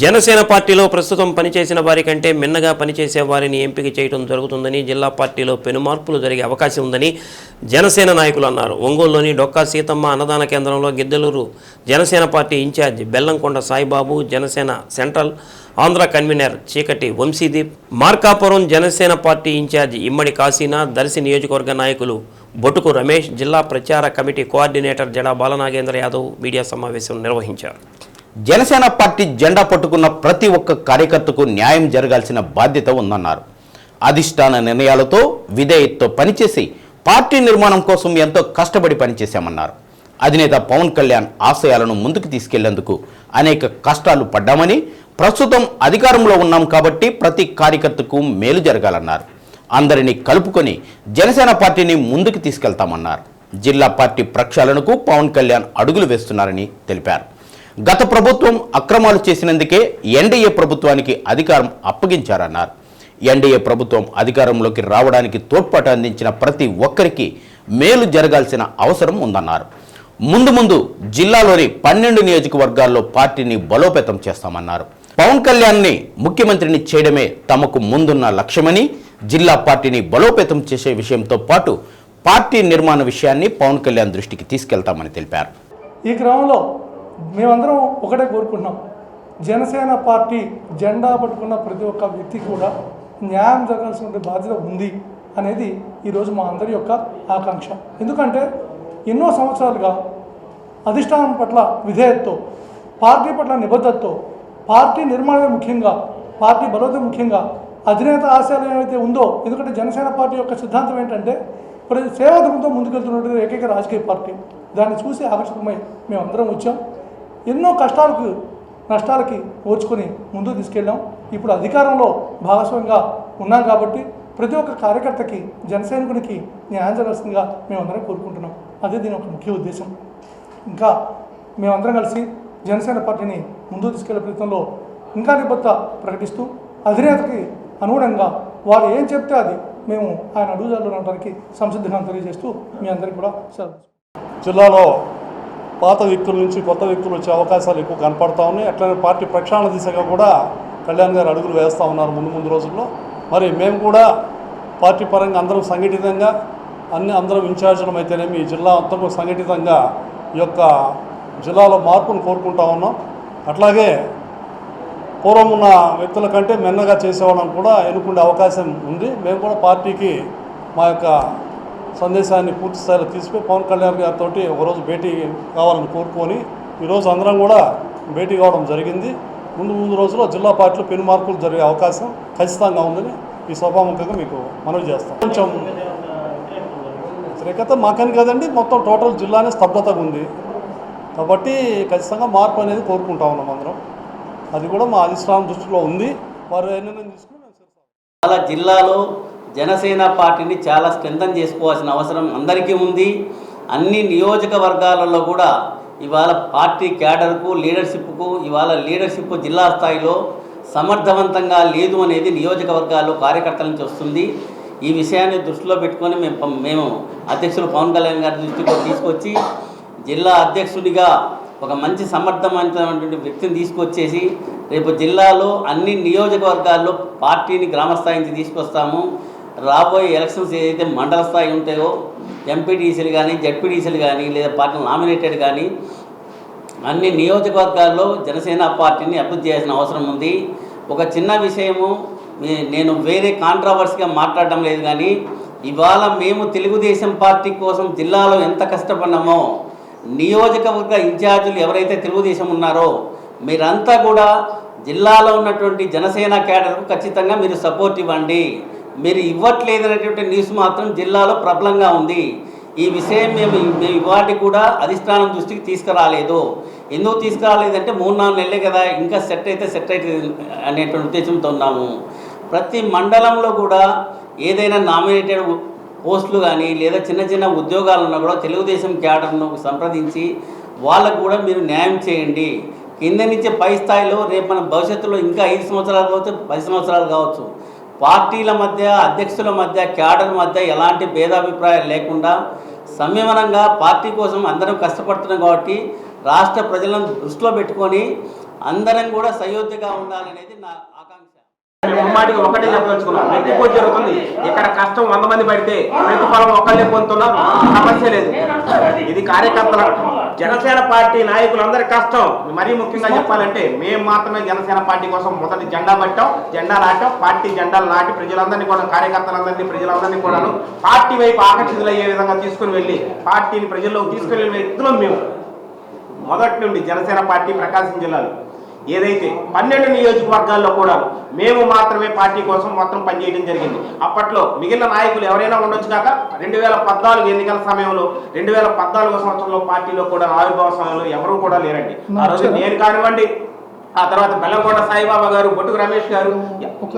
జనసేన పార్టీలో ప్రస్తుతం పనిచేసిన వారి కంటే మిన్నగా పనిచేసే వారిని ఎంపిక చేయడం జరుగుతుందని జిల్లా పార్టీలో పెనుమార్పులు జరిగే అవకాశం ఉందని జనసేన నాయకులు అన్నారు. ఒంగోలులోని డొక్కా సీతమ్మ అన్నదాన కేంద్రంలో Giddalur Janasena party incharge Bellamkonda Saibabu Janasena central Andhra convener Cheekati Vamsideep Markapuram Janasena party incharge Immadi Kasina Darsi నియోజకవర్గ నాయకులు బొటుకు రమేష్ జిల్లా ప్రచార కమిటీ కోఆర్డినేటర్ జడా బాలనాగేంద్ర యాదవ్ మీడియా సమావేశం నిర్వహించారు. జనసేన పార్టీ జెండా పట్టుకున్న ప్రతి ఒక్క కార్యకర్తకు న్యాయం జరగాల్సిన బాధ్యత ఉందన్నారు. అధిష్టాన నిర్ణయాలతో విధేయతతో పనిచేసి పార్టీ నిర్మాణం కోసం ఎంతో కష్టపడి పనిచేశామన్నారు. అధినేత పవన్ కళ్యాణ్ ఆశయాలను ముందుకు తీసుకెళ్ళేందుకు అనేక కష్టాలు పడ్డామని ప్రస్తుతం అధికారంలో ఉన్నాం కాబట్టి ప్రతి కార్యకర్తకు మేలు జరగాలన్నారు. అందరినీ కలుపుకొని జనసేన పార్టీని ముందుకు తీసుకెళ్తామన్నారు. జిల్లా పార్టీ ప్రక్షాళనకు పవన్ కళ్యాణ్ అడుగులు వేస్తున్నారని తెలిపారు. గత ప్రభుత్వం అక్రమాలు చేసినందుకే ఎన్డీఏ ప్రభుత్వానికి అధికారం అప్పగించారన్నారు. ఎన్డీఏ ప్రభుత్వం అధికారంలోకి రావడానికి తోడ్పాటు అందించిన ప్రతి ఒక్కరికి మేలు జరగాల్సిన అవసరం ఉందన్నారు. ముందు ముందు జిల్లాలోని పన్నెండు నియోజకవర్గాల్లో పార్టీని బలోపేతం చేస్తామన్నారు. పవన్ కళ్యాణ్ని ముఖ్యమంత్రిని చేయడమే తమకు ముందున్న లక్ష్యమని జిల్లా పార్టీని బలోపేతం చేసే విషయంతో పాటు పార్టీ నిర్మాణ విషయాన్ని పవన్ కళ్యాణ్ దృష్టికి తీసుకెళ్తామని తెలిపారు. ఈ క్రమంలో మేమందరం ఒకటే కోరుకుంటున్నాం. జనసేన పార్టీ జెండా పట్టుకున్న ప్రతి ఒక్క వ్యక్తి కూడా న్యాయం జరగాల్సిన బాధ్యత ఉంది అనేది ఈరోజు మా అందరి యొక్క ఆకాంక్ష. ఎందుకంటే ఎన్నో సంవత్సరాలుగా అధిష్టానం పట్ల విధేయతతో పార్టీ పట్ల నిబద్ధతతో పార్టీ నిర్మాణమే ముఖ్యంగా పార్టీ బలోపేతం ముఖ్యంగా అధినేత ఆశయాలు ఏమైతే ఉందో ఎందుకంటే జనసేన పార్టీ యొక్క సిద్ధాంతం ఏంటంటే ప్రతి సేవా ముందుకెళ్తున్నటువంటి ఏకైక రాజకీయ పార్టీ. దాన్ని చూసి ఆకర్షితమై మేమందరం వచ్చాం. ఎన్నో కష్టాలకు నష్టాలకి ఓర్చుకొని ముందుకు తీసుకెళ్ళాం. ఇప్పుడు అధికారంలో భాగస్వామ్యంగా ఉన్నాం కాబట్టి ప్రతి ఒక్క కార్యకర్తకి జనసైనికునికి న్యాయం జరగాల్సిందిగా మేమందరం కోరుకుంటున్నాం. అదే దీని ఒక ముఖ్య ఉద్దేశం. ఇంకా మేమందరం కలిసి జనసేన పార్టీని ముందుకు తీసుకెళ్ళే ప్రయత్నంలో ఇంకా నిబద్ధత ప్రకటిస్తూ అధినేతకి అనుగుణంగా వారు ఏం చెప్తే అది మేము ఆయన అడుగుదారులు ఉండడానికి సంసిద్ధంగా తెలియజేస్తూ మీ అందరికీ కూడా సెలవు జిల్లాలో పాత వ్యక్తుల నుంచి కొత్త వ్యక్తులు వచ్చే అవకాశాలు ఎక్కువ కనపడతా ఉన్నాయి. అట్లనే పార్టీ ప్రక్షాళన దిశగా కూడా కళ్యాణ్ గారు అడుగులు వేస్తూ ఉన్నారు ముందు ముందు రోజుల్లో. మరి మేము కూడా పార్టీ పరంగా అందరం సంఘటితంగా అన్ని అందరం ఇన్ఛార్జీలం అయితేనేమి జిల్లా అంతా సంఘటితంగా ఈ యొక్క జిల్లాలో మార్పును కోరుకుంటా ఉన్నాం. అట్లాగే పూర్వం ఉన్న వ్యక్తుల కంటే మెన్నగా చేసేవాళ్ళని కూడా ఎన్నుకునే అవకాశం ఉంది. మేము కూడా పార్టీకి మా యొక్క సందేశాన్ని పూర్తి స్థాయిలో తీసుకుని పవన్ కళ్యాణ్ గారితో ఒకరోజు భేటీ కావాలని కోరుకొని ఈరోజు అందరం కూడా భేటీ కావడం జరిగింది. ముందు ముందు రోజుల్లో జిల్లా పార్టీలో పెను మార్పులు జరిగే అవకాశం ఖచ్చితంగా ఉందని ఈ సభాముఖంగా మీకు మనవి చేస్తాం. కొంచెం వ్యతిరేకత మాకని కదండి మొత్తం టోటల్ జిల్లానే స్తబ్దతగా ఉంది. కాబట్టి ఖచ్చితంగా మార్పు అనేది కోరుకుంటా ఉన్నాం అందరం. అది కూడా మా అధిష్టానం దృష్టిలో ఉంది. వారు ఏ నిర్ణయం తీసుకుని చాలా జిల్లాలో జనసేన పార్టీని చాలా స్ట్రెంథన్ చేసుకోవాల్సిన అవసరం అందరికీ ఉంది. అన్ని నియోజకవర్గాలలో కూడా ఇవాళ పార్టీ క్యాడర్కు లీడర్షిప్కు ఇవాళ లీడర్షిప్ జిల్లా స్థాయిలో సమర్థవంతంగా లేదు అనేది నియోజకవర్గాల్లో కార్యకర్తల నుంచి వస్తుంది. ఈ విషయాన్ని దృష్టిలో పెట్టుకొని మేము మేము అధ్యక్షులు పవన్ కళ్యాణ్ గారి దృష్టికి తీసుకొచ్చి జిల్లా అధ్యక్షుడిగా ఒక మంచి సమర్థవంతమైనటువంటి వ్యక్తిని తీసుకొచ్చేసి రేపు జిల్లాలో అన్ని నియోజకవర్గాల్లో పార్టీని గ్రామస్థాయి నుంచి తీసుకొస్తాము. రాబోయే ఎలక్షన్స్ ఏదైతే మండల స్థాయి ఉంటాయో ఎంపీటీసీలు కానీ జడ్పీటీసీలు కానీ లేదా పార్టీ నామినేటెడ్ కానీ అన్ని నియోజకవర్గాల్లో జనసేన పార్టీని అభివృద్ధి చేయాల్సిన అవసరం ఉంది. ఒక చిన్న విషయము నేను వేరే కాంట్రవర్సీగా మాట్లాడడం లేదు కానీ ఇవాళ మేము తెలుగుదేశం పార్టీ కోసం జిల్లాలో ఎంత కష్టపడినామో నియోజకవర్గ ఇన్ఛార్జీలు ఎవరైతే తెలుగుదేశం ఉన్నారో మీరంతా కూడా జిల్లాలో ఉన్నటువంటి జనసేన క్యాడర్కు ఖచ్చితంగా మీరు సపోర్ట్ ఇవ్వండి. మీరు ఇవ్వట్లేదు అనేటువంటి న్యూస్ మాత్రం జిల్లాలో ప్రబలంగా ఉంది. ఈ విషయం మేము మేము ఇవాటి కూడా అధిష్టానం దృష్టికి తీసుకురాలేదు. ఎందుకు తీసుకురాలేదంటే మూడు నాలుగు నెలలే కదా ఇంకా సెట్ అయితే సెట్ అవుతుంది అనేటువంటి ఉద్దేశంతో ఉన్నాము. ప్రతి మండలంలో కూడా ఏదైనా నామినేటెడ్ పోస్టులు కానీ లేదా చిన్న చిన్న ఉద్యోగాలు ఉన్నా కూడా తెలుగుదేశం క్యాడర్ను సంప్రదించి వాళ్ళకు కూడా మీరు న్యాయం చేయండి. కింద నుంచి పై స్థాయిలో రేపు మన భవిష్యత్తులో ఇంకా ఐదు సంవత్సరాలు కావచ్చు పది సంవత్సరాలు కావచ్చు. పార్టీల మధ్య అధ్యక్షుల మధ్య క్యాడర్ మధ్య ఎలాంటి భేదాభిప్రాయాలు లేకుండా సంయమనంగా పార్టీ కోసం అందరం కష్టపడుతున్నాం కాబట్టి రాష్ట్ర ప్రజలను దృష్టిలో పెట్టుకొని అందరం కూడా సయోధ్యగా ఉండాలనేది నా ఆకాంక్ష ఒకటే చెప్పదలుచుకున్నాం ఎక్కువ జరుగుతుంది. ఇక్కడ కష్టం వంద మంది పడితే ప్రతిఫలం ఒకళ్ళే పొందుతున్నాం సమస్య లేదు. ఇది కార్యకర్తల జనసేన పార్టీ నాయకులందరి కష్టం. మరీ ముఖ్యంగా చెప్పాలంటే మేము మాత్రమే జనసేన పార్టీ కోసం మొదటి జెండా పట్టాం జెండా నాటాం పార్టీ జెండాలు నాటి ప్రజలందరినీ కూడా కార్యకర్తలందరినీ ప్రజలందరినీ కూడాను పార్టీ వైపు ఆకర్షితులయ్యే విధంగా తీసుకుని వెళ్ళి పార్టీని ప్రజల్లోకి తీసుకుని వెళ్ళే వ్యక్తులం మేము. మొదటి నుండి జనసేన పార్టీ ప్రకాశం జిల్లాలో. ఏదైతే పన్నెండు నియోజకవర్గాల్లో కూడా మేము మాత్రమే పార్టీ కోసం మొత్తం పనిచేయడం జరిగింది. అప్పట్లో మిగిలిన నాయకులు ఎవరైనా ఉండొచ్చు కాక రెండు వేల పద్నాలుగు ఎన్నికల సమయంలో రెండు వేల పద్నాలుగో సంవత్సరంలో పార్టీలో కూడా ఆవిర్భావ సమయంలో ఎవరు కూడా లేరండి. ఆ రోజు నేను కానివ్వండి ఆ తర్వాత బెల్లంకోట సాయిబాబా గారు బొట్టుకు రమేష్ గారు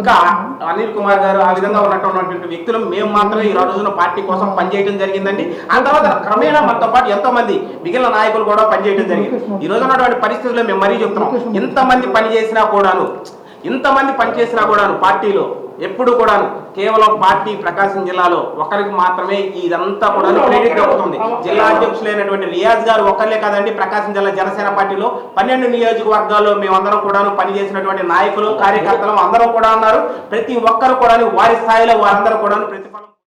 ఇంకా అనిల్ కుమార్ గారు ఆ విధంగా ఉన్నటువంటి వ్యక్తులు. మేము మాత్రమే ఈ రోజున పార్టీ కోసం పనిచేయడం జరిగిందండి. ఆ తర్వాత క్రమేణా మనతో పాటు ఎంతో మంది మిగిలిన నాయకులు కూడా పనిచేయడం జరిగింది. ఈ రోజు ఉన్నటువంటి పరిస్థితుల్లో మేము మరీ చెప్తున్నాం. ఇంతమంది పని చేసినా కూడాను ఇంతమంది పనిచేసినా కూడాను పార్టీలో ఎప్పుడు కూడాను కేవలం పార్టీ ప్రకాశం జిల్లాలో ఒకరికి మాత్రమే ఇదంతా కూడా క్రెడిట్ దక్కుతుంది జిల్లా అధ్యక్షులైనటువంటి రియాజ్ గారు ఒక్కర్లే కాదండి ప్రకాశం జిల్లా జనసేన పార్టీలో పన్నెండు నియోజకవర్గాల్లో మేమందరం కూడాను పనిచేసినటువంటి నాయకులు కార్యకర్తలు అందరం కూడా ఉన్నారు. ప్రతి ఒక్కరు కూడా వారి స్థాయిలో వారందరూ కూడా ప్రతిఫలం